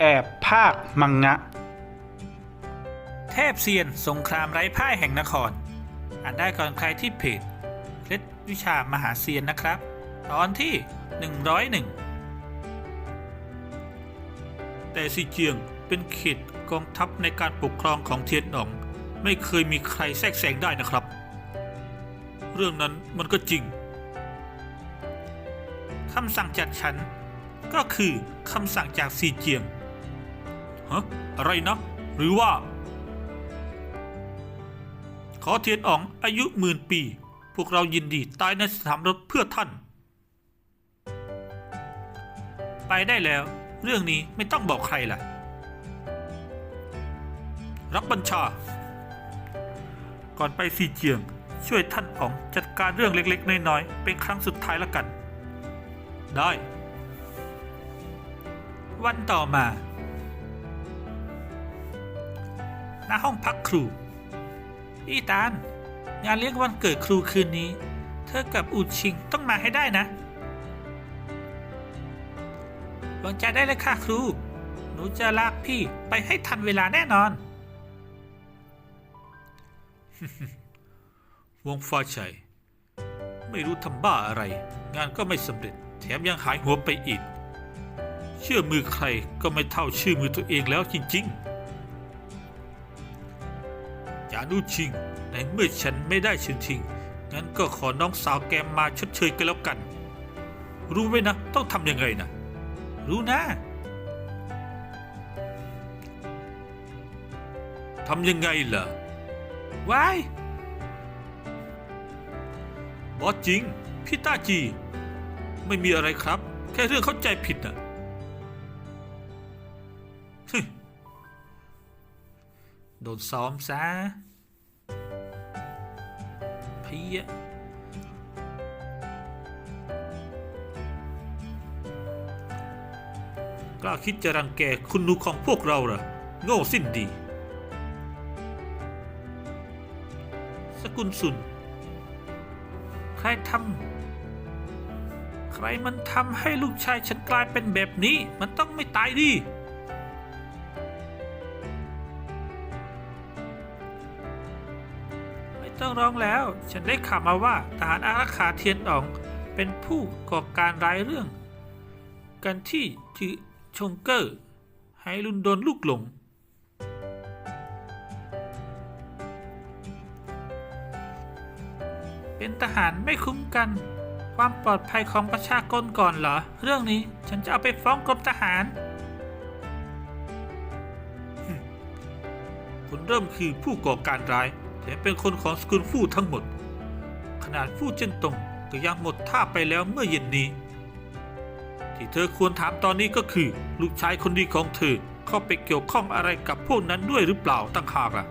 แอบภาคมังงะ เทพเซียนสงครามไร้พ่ายแห่งนคร อ่านได้ก่อนใครที่เพจเคล็ดวิชามหาเซียนนะครับ ตอนที่ 101 แต่ซีเจียงเป็นเขตกองทัพในการปกครองของเทียนหนอง ไม่เคยมีใครแทรกแซงได้นะครับ เรื่องนั้นมันก็จริงคำสั่งจากฉันก็คือคำสั่งจากซีเจียง ฮะอะไรนะ หรือว่า ขอเทียนอ๋องอายุหมื่นปี พวกเรายินดีตายในสนามรบเพื่อท่าน ไปได้แล้ว เรื่องนี้ไม่ต้องบอกใครล่ะ รับบัญชา ก่อนไปซีเจียง ช่วยท่านอ๋องจัดการเรื่องเล็ก ๆ น้อย ๆ เป็นครั้งสุดท้ายละกัน ได้ วันต่อมา ณห้องพักครู อีตาน งานเลี้ยงวันเกิดครูคืนนี้ เธอกับอูชิงต้องมาให้ได้นะวางใจได้เลยค่ะครู หนูจะลากพี่ไปให้ทันเวลาแน่นอน วงฟ้าชัย ไม่รู้ทำบ้าอะไร งานก็ไม่สำเร็จ แถมยังหายหัวไปอีก เชื่อมือใครก็ไม่เท่าชื่อมือตัวเองแล้วจริง ๆ จานุชิงในเมื่อฉันไม่ได้ชิญชิงงั้นก็ขอน้องสาวแกมาชดเชยกันแล้วกัน รู้ไหมนะ ต้องทำยังไงนะ รู้นะทำยังไงล่ะว้ายบอสจริง พี่ต้าจี ไม่มีอะไรครับ แค่เรื่องเข้าใจผิดน่ะ โดนซ้อมซะเพี้ยกล้าคิดจะรังแกคุณนูของพวกเราเหรอโง่สิ้นดี สกุลสุน ใครทำใครมันทำให้ลูกชายฉันกลายเป็นแบบนี้ มันต้องไม่ตายดิ น้องร้องแล้ว ฉันได้ข่าวมาว่าทหารอารักขาเทียนออง เป็นผู้ก่อการร้ายเรื่อง กันที่จือชงเกอร์ให้ลุนโดนลูกหลง เป็นทหารไม่คุ้มกัน ความปลอดภัยของประชากรก่อนเหรอ เรื่องนี้ฉันจะเอาไปฟ้องกรมทหารหึผลเริ่มคือผู้ก่อการร้าย แถมเป็นคนของสกุลฟู่ทั้งหมด ขนาดฟู่เจนตงก็ยังหมดท่าไปแล้วเมื่อเย็นนี้ ที่เธอควรถามตอนนี้ก็คือ ลูกชายคนดีของเธอเข้าไปเกี่ยวข้องอะไรกับพวกนั้นด้วยหรือเปล่าตั้งหากล่ะ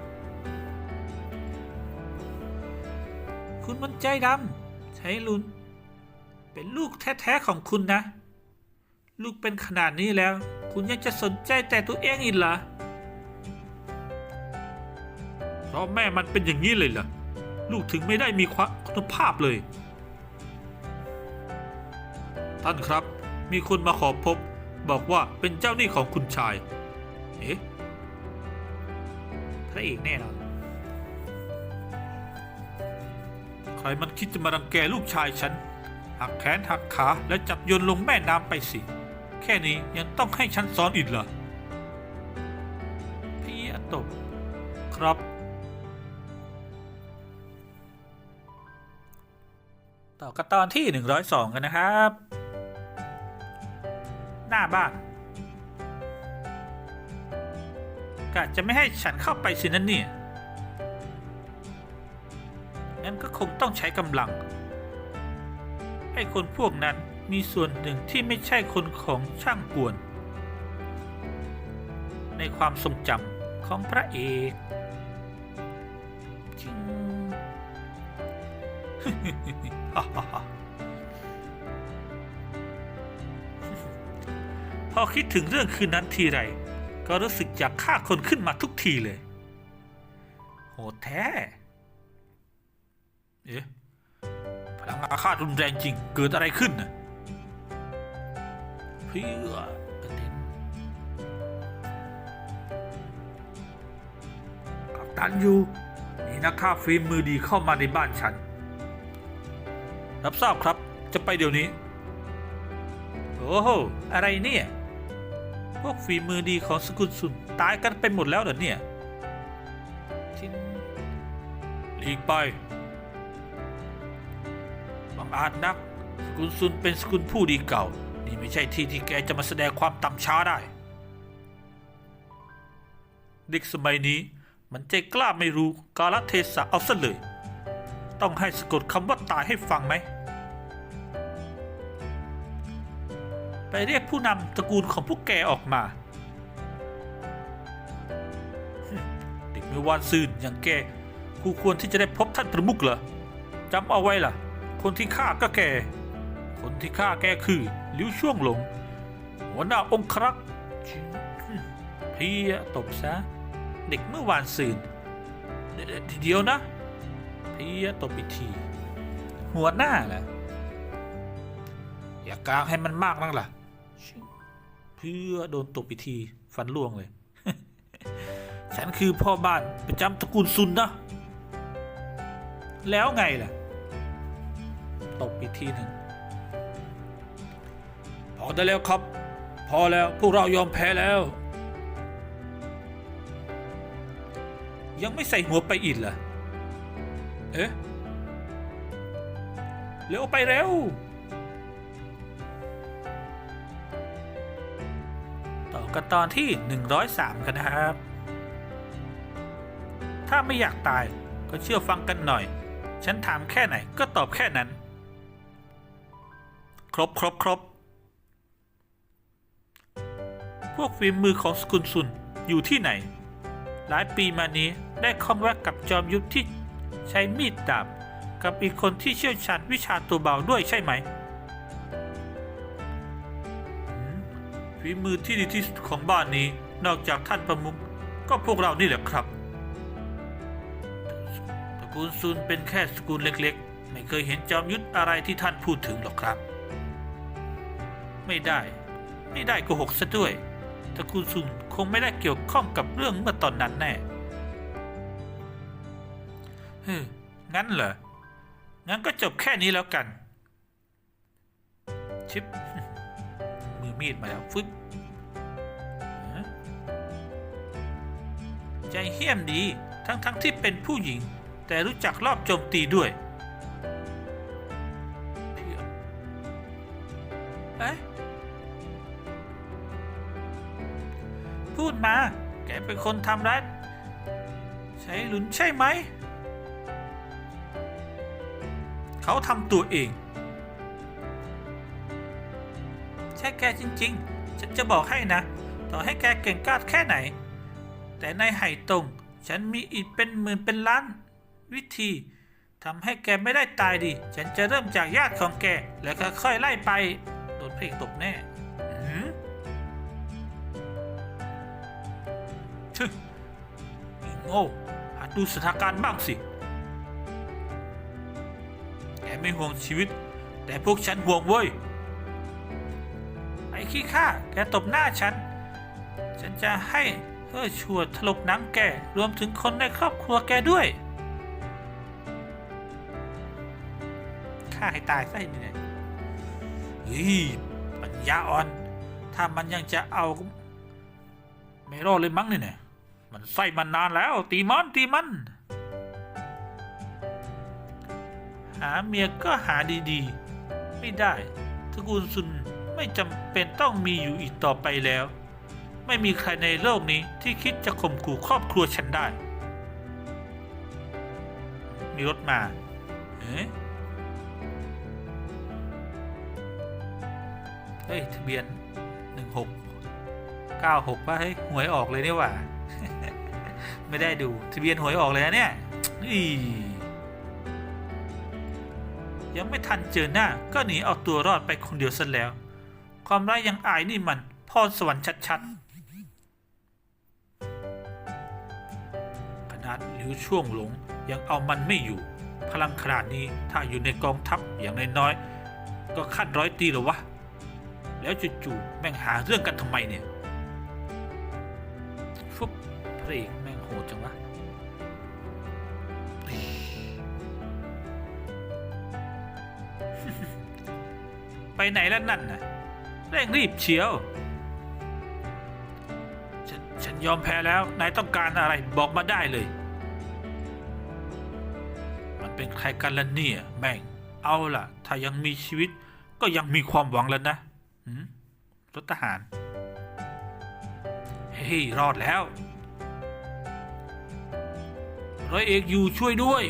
คุณมันใจดำใช้ลุน เป็นลูกแท้ๆของคุณนะ ลูกเป็นขนาดนี้แล้ว คุณยังจะสนใจแต่ตัวเองอีกเหรอ ราะแม่มันเป็นอย่างนี้เลยเหรอลูกถึงไม่ได้มีคุณภาพเลย ท่านครับ มีคนมาขอพบ บอกว่าเป็นเจ้าหนี้ของคุณชาย เอ๊ะพระเอกแน่นอนใครมันคิดจะมารังแกลูกชายฉัน หักแขนหักขาและจับโยนลงแม่น้ำไปสิ แค่นี้ยังต้องให้ฉันสอนอีกเหรอพี่อตบครับ ต่อกันตอนที่ 102 กันนะครับ หน้าบ้านกะจะไม่ให้ฉันเข้าไปสินั่นเนี่ยงั้นก็คงต้องใช้กำลัง ให้คนพวกนั้นมีส่วนหนึ่งที่ไม่ใช่คนของช่างกวน ในความทรงจำของพระเอก พอคิดถึงเรื่องคืนนั้นทีไร ก็รู้สึกอยากฆ่าคนขึ้นมาทุกทีเลย โหดแท้ เอ๊ะพลังอาฆาตรุนแรงจริง เกิดอะไรขึ้นนะเพื่อกระเด็นกับตันยูนี่นะกฆ่าฟิล์มมือดีเข้ามาในบ้านฉัน รับทราบครับ จะไปเดี๋ยวนี้ โอ้โห อะไรเนี่ย พวกฝีมือดีของสกุลสุนตายกันไปหมดแล้วเหรอเนี่ยทิ้งหลีกไปบังอาจนัก สกุลซุนเป็นสกุลผู้ดีเก่า นี่ไม่ใช่ที่ที่แกจะมาแสดงความต่ำช้าได้ เด็กสมัยนี้มันใจกล้าไม่รู้กาลเทศะเอาซะเลย ต้องให้สะกดคำว่าตายให้ฟังไหม ไปเรียกผู้นำตระกูลของพวกแกออกมา เด็กไม่วานซืนอย่างแกคู่ควรที่จะได้พบท่านประมุขเหรอจำเอาไว้ล่ะ คนที่ฆ่าก็แก คนที่ฆ่าแกคือลิวช่วงหลง หัวหน้าองครักษ์พี่ตบซะ เด็กเมื่อวานซืนเดี๋ยวนะ เดี๋ยวนะพี่ตบอีกที หัวหน้าแหละอย่ากลางให้มันมากนักล่ะ เพื่อโดนตบอีกที ฟันล่วงเลย ฉันคือพ่อบ้านประจำตระกูลซุนนะแล้วไงล่ะ ตบอีกทีหนึ่งพอได้แล้วครับ พอแล้วพวกเรายอมแพ้แล้ว ยังไม่ใส่หัวไปอีกเหรอ เอ๊ะเร็วไปเร็ว ต่อกันตอนที่ 103 กันนะครับ ถ้าไม่อยากตายก็เชื่อฟังกันหน่อย ฉันถามแค่ไหนก็ตอบแค่นั้น ครบครบครบพวกฝีมือของสกุลซุนอยู่ที่ไหน หลายปีมานี้ได้คอนแวกกับจอมยุทธที่ ใช้มีดดาบกับอีกคนที่เชี่ยวชาญวิชาตัวเบาด้วยใช่ไหมฝีมือที่ดีที่สุดของบ้านนี้นอกจากท่านประมุขก็พวกเรานี่แหละครับตระกูลซุนเป็นแค่สกุลเล็กๆ ไม่เคยเห็นจอมยุทธอะไรที่ท่านพูดถึงหรอกครับ ไม่ได้ ไม่ได้โกหกซะด้วยตระกูลซุนคงไม่ได้เกี่ยวข้องกับเรื่องเมื่อตอนนั้นแน่ เฮ้งั้นเหรอ งั้นก็จบแค่นี้แล้วกัน ชิป มือมีดมาแล้วฟึ๊บใจเหี้ยมดีทั้งๆทที่เป็นผู้หญิง แต่รู้จักรอบโจมตีด้วยเพื่อเอ๊ะพูดมา แกเป็นคนทำร้ายใช้หลุนใช่ไหม เขาทำตัวเอง ใช่แกจริงๆ ฉันจะบอกให้นะ ต่อให้แกเก่งกาจแค่ไหน แต่ในไห่ตงฉันมีอีกเป็นหมื่นเป็นล้าน วิธีทำให้แกไม่ได้ตายดีฉันจะเริ่มจากญาติของแก แล้วค่อยไล่ไป โดนเพลงตบแน่หืมชึไอ้โง่หัดดูสถานการณ์บ้างสิ ไม่ห่วงชีวิต แต่พวกฉันห่วงเว้ย ไอ้ขี้ข้าแกตบหน้าฉัน ฉันจะให้เฮ้อชัวถลกหนังแกรวมถึงคนในครอบครัวแกด้วยฆ่าให้ตายซะเนี่ยเฮ้ยปัญญาอ่อน ถ้ามันยังจะเอาไม่รอดเลยมั้งเนี่ยมันไส้มันนานแล้ว ตีมันตีมันาเมียก็หาดีๆ ไม่ได้ตระกูลซุนไม่จำเป็นต้องมีอยู่อีกต่อไปแล้ว ไม่มีใครในโลกนี้ที่คิดจะข่มขู่ครอบครัวฉันได้ มีรถมาเอ๊ะเฮ้ย ทะเบียนหนึ่งหกเก้าหกว่าเฮ้ยหวยออกเลยนี่หว่า ไม่ได้ดู ทะเบียนหวยออกเลยนะเนี่ยอี ยังไม่ทันเจอหน้า ก็หนีเอาตัวรอดไปคนเดียวซะแล้ว ความร้ายยังอายนี่มันพรสวรรค์ชัดๆขนาดหลิวช่วงหลงยังเอามันไม่อยู่ พลังขนาดนี้ถ้าอยู่ในกองทัพอย่างน้อยๆก็ขั้นร้อยตีหรอวะ แล้วจู่ๆแม่งหาเรื่องกันทำไมเนี่ยฟุบพระเอกแม่ง ไปไหนแล้วนั่นน่ะเร่งรีบเชียวฉันฉันยอมแพ้แล้วนายต้องการอะไรบอกมาได้เลย มันเป็นใครกันล่ะเนี่ยแม่ง เอาล่ะ ถ้ายังมีชีวิต ก็ยังมีความหวังแล้วนะรถทหาร เฮ้ยรอดแล้วร้อยเอกอยู่ช่วยด้วย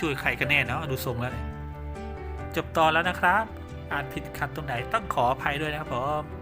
ช่วยใครกันแน่เนาะดูทรงแล้วเนี่ยจบตอนแล้วนะครับ อ่านผิดขัดตรงไหนต้องขออภัยด้วยนะครับผม